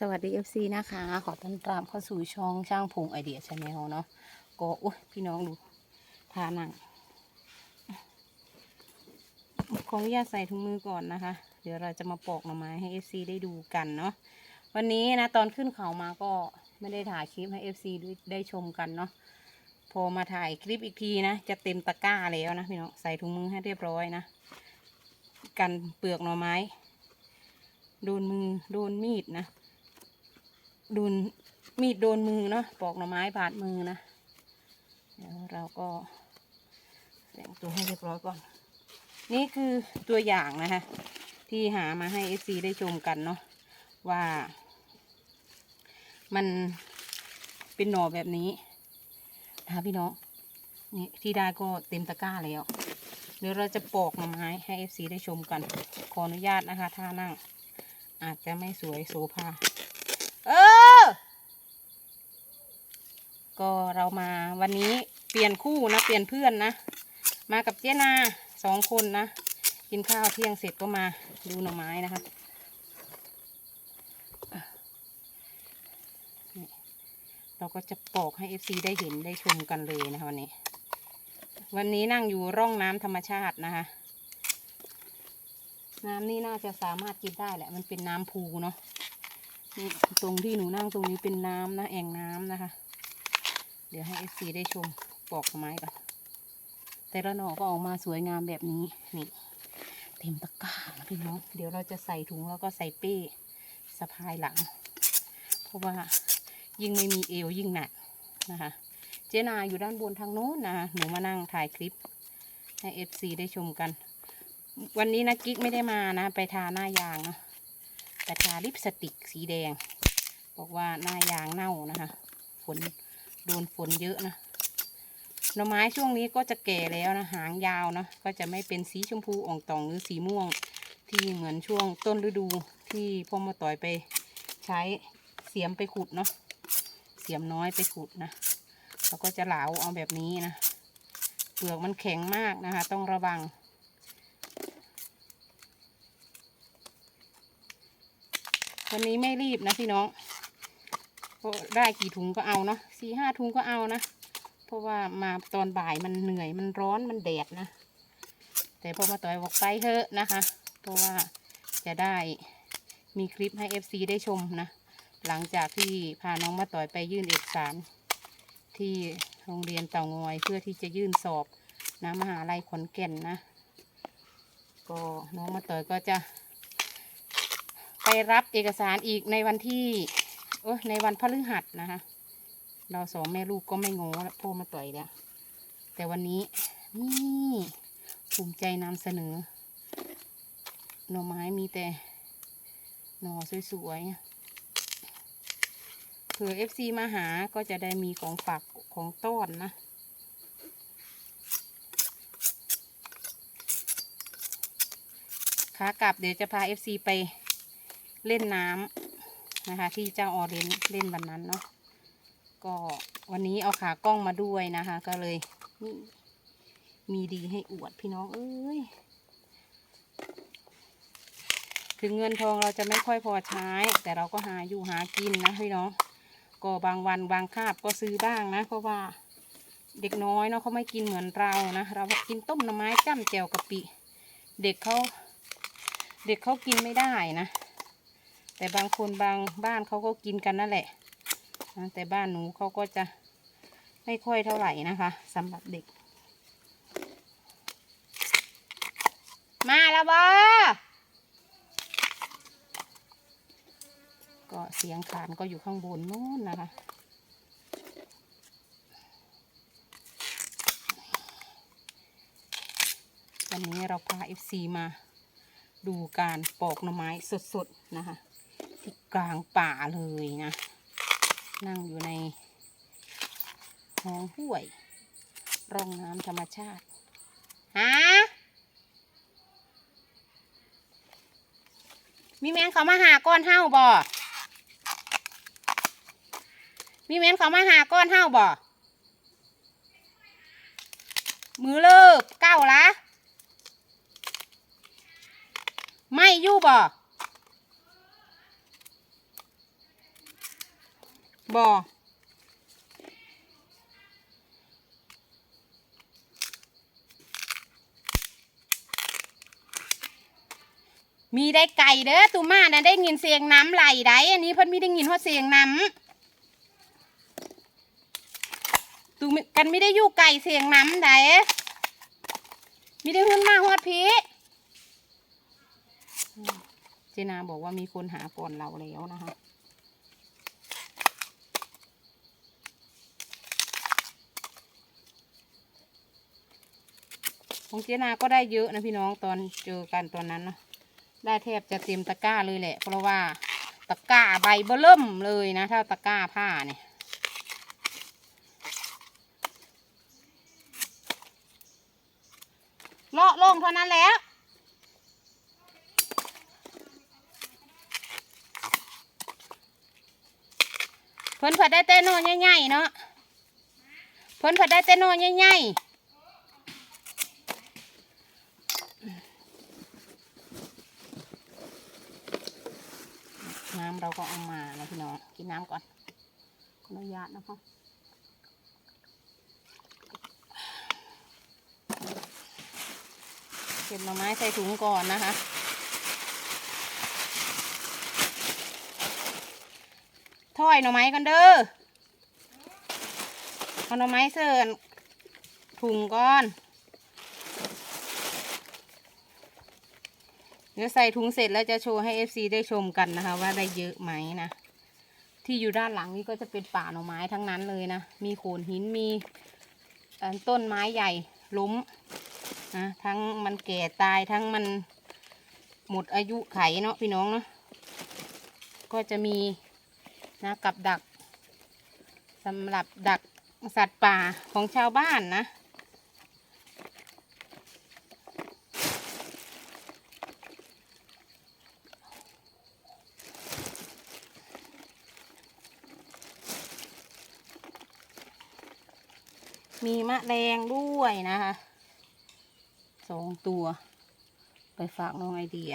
สวัสดี FC นะคะ ขอต้อนรับเข้าสู่ช่องช่างพงไอเดียชาแนลเนาะก็อุ้ยพี่น้องดูทานังขออนุญาตใส่ถุงมือก่อนนะคะ เดี๋ยวเราจะมาปอกหน่อไม้ให้ FC ได้ดูกันเนาะวันนี้นะตอนขึ้นเขามาก็ไม่ได้ถ่ายคลิปให้ FC ได้ชมกันเนาะพอมาถ่ายคลิปอีกทีนะ จะเต็มตะกร้าแล้วนะพี่น้องใส่ถุงมือให้เรียบร้อยนะ กันเปลือกหน่อไม้ โดนมือโดนมีดนะ โดนมีดโดนมือเนาะปอกหน่อไม้บาดมือนะเดี๋ยวเราก็แต่งตัวให้เรียบร้อยก่อน นี่คือตัวอย่างนะคะที่หามาให้เอซีได้ชมกันเนาะว่า มันเป็นหน่อแบบนี้นะคะพี่น้องนี่ที่ได้ก็เต็มตะกร้าแล้วเดี๋ยวเราจะปอกหน่อไม้ให้เอฟซีได้ชมกัน ขออนุญาตนะคะท่านั่งอาจจะไม่สวยโสภา เออ ก็เรามาวันนี้เปลี่ยนคู่นะ เปลี่ยนเพื่อนนะ มากับเจ๊นาสองคนนะ กินข้าวเที่ยงเสร็จก็มาดูหน่อไม้นะคะเราก็จะปอกให้ FC ได้เห็นได้ชมกันเลยนะคะวันนี้ วันนี้นั่งอยู่ร่องน้ำธรรมชาตินะคะ น้ำนี่น่าจะสามารถกินได้แหละ มันเป็นน้ำพูเนาะนี่ตรงที่หนูนั่งตรงนี้เป็นน้ำนะแอ่งน้ำนะคะ ดี๋ยวให้เอฟซีได้ชมปอกไม้ก่อนแต่ละหน่อก็ออกมาสวยงามแบบนี้นี่เต็มตะกร้านะพี่น้องเดี๋ยวเราจะใส่ถุงแล้วก็ใส่เป้สะพายหลัง เพราะว่ายิ่งไม่มีเอวยิ่งหนักนะคะ เจนาอยู่ด้านบนทางโน้นนะคะหนูมานั่งถ่ายคลิปให้เอฟซีได้ชมกัน วันนี้นะกิ๊กไม่ได้มานะ ไปทาหน้ายางนะแต่ทาลิปสติกสีแดง บอกว่าหน้ายางเน่านะคะฝน โดนฝนเยอะนะหน่อไม้ช่วงนี้ก็จะแก่แล้วนะหางยาวนะก็จะไม่เป็นสีชมพูอ่องตองหรือสีม่วง ที่เหมือนช่วงต้นฤดูที่พ่อมาต่อยไปใช้เสียมไปขุดเนาะเสียมน้อยไปขุดนะเราก็จะเหลาเอาแบบนี้นะเปลือกมันแข็งมากนะคะ ต้องระวังวันนี้ไม่รีบนะพี่น้อง ก็ได้กี่ถุงก็เอาเนาะสี่ห้าถุงก็เอานะ เพราะว่ามาตอนบ่ายมันเหนื่อยมันร้อนมันแดดนะ แต่พอมาต่อยบอกไปเถอะนะคะ เพราะว่าจะได้มีคลิปให้ FC ได้ชมนะ หลังจากที่พาน้องมาต่อยไปยื่นเอกสาร ที่โรงเรียนเต่างอยเพื่อที่จะยื่นสอบนะมหาลัยขอนแก่นนะก็น้องมาต่อยก็จะ ไปรับเอกสารอีกในวันที่ เออในวันพฤหัสนะคะ เราสองแม่ลูกก็ไม่งงแล้วพ่อมาต่อยแล้ว แต่วันนี้นี่ภูมิใจนำเสนอ หน่อไม้มีแต่ หน่อสวยๆเผื่อเอฟซีมาหาก็จะได้มีของฝากของต้อนนะขากลับเดี๋ยวจะพาเอฟซีไปเล่นน้ำ นะคะ ที่เจ้าออเรนเล่นวันนั้นเนาะก็วันนี้เอาขากล้องมาด้วยนะคะ ก็เลยนี่มีดีให้อวดพี่น้องเอ้ยถึงเงินทองเราจะไม่ค่อยพอใช้ แต่เราก็หาอยู่หากินนะพี่น้องก็บางวันบางคาบก็ซื้อบ้างนะ เพราะว่าเด็กน้อยเนาะเขาไม่กินเหมือนเรานะเรากินต้มหน่อไม้จ้ำแจ่วกะปิ เด็กเขาเด็กเขากินไม่ได้นะ แต่บางคนบางบ้านเขาก็กินกันนั่นแหละ แต่บ้านหนูเขาก็จะไม่ค่อยเท่าไหร่นะคะสำหรับเด็ก มาแล้วบอก็เสียงขานก็อยู่ข้างบนนู้นนะคะ วันนี้เราพา FC มาดูการปอกหน่อไม้สดๆนะคะ ที่กลางป่าเลยนะ นั่งอยู่ในห้องห้วย ร่องน้ำธรรมชาติฮะมีแมนเขามาหาก้อนเห้าบ่มีแมนเขามาหาก้อนเห้าบ่มือเลิกเก้าละไม่ยู่บ่ บอมีได้ไก่เด้อตูมานะได้ยินเสียงน้ำไหลได้อันนี้เพิ่นม่ได้ยินเพราเสียงน้ำตูมิกันไม่ได้อยู่ไก่เสียงน้ำได้ม่ได้ขึ้นมาฮอดพีเจนาบอกว่ามีคนหาก่อนเราแล้วนะคะ ของเจนาก็ได้เยอะนะพี่น้องตอนเจอกันตอนนั้นนะได้แทบจะเต็มตะกร้าเลยแหละ เพราะว่าตะกร้าใบเบิ่มเลยนะ ถ้าตะกร้าผ้าเนี่ยเลาะลงเท่านั้นแล้วเพิ่นเผัดได้แต่โนใหญ่ๆเนาะเพิ่นเผัดได้แต่โนใหญ่ๆ น้ำ เราก็เอามานะพี่น้องกินน้ำก่อนขออนุญาตนะคะเก็บหน่อไม้ใส่ถุงก่อนนะคะถ้อยหน่อไม้กันเด้อเอาหน่อไม้เสิร์นถุงก่อน เดี๋ยวใส่ถุงเสร็จแล้วจะโชว์ให้ FC ได้ชมกันนะคะ ว่าได้เยอะไหมนะ ที่อยู่ด้านหลังนี่ก็จะเป็นป่าหน่อไม้ทั้งนั้นเลยนะ มีโขดหินมีต้นไม้ใหญ่ล้มนะทั้งมันแก่ตายทั้งมันหมดอายุไขเนาะพี่น้องเนาะก็จะมีนะกับดักสำหรับดักสัตว์ป่าของชาวบ้านนะ มีมะแรงด้วยนะคะสองตัว ไปฝากน้องไอเดีย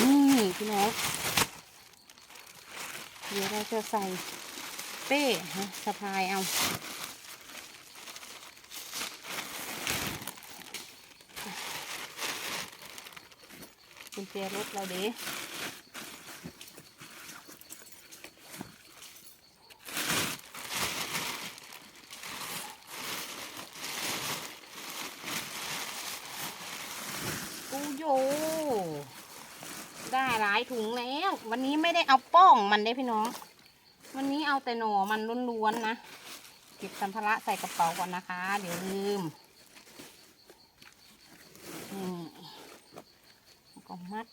นี่พี่น้องเดี๋ยวเราจะใส่เป้ฮะสะพายเอากุญแจรถเราเด้กูโย ได้หลายถุงแล้ว วันนี้ไม่ได้เอาป้องมันได้พี่น้อง วันนี้เอาแต่หน่อมันล้วนๆนะเก็บสัมภาระใส่กระเป๋าก่อนนะคะ เดี๋ยวลืมนี่แล้วก็มัด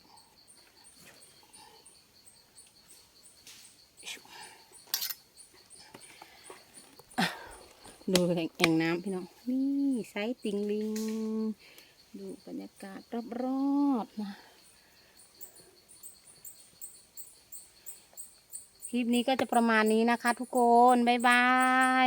ดูแอ่งน้ำพี่น้อง นี่ไซส์ติงลิง ดูบรรยากาศรอบๆนะ คลิปนี้ก็จะประมาณนี้นะคะทุกคน บ๊ายบาย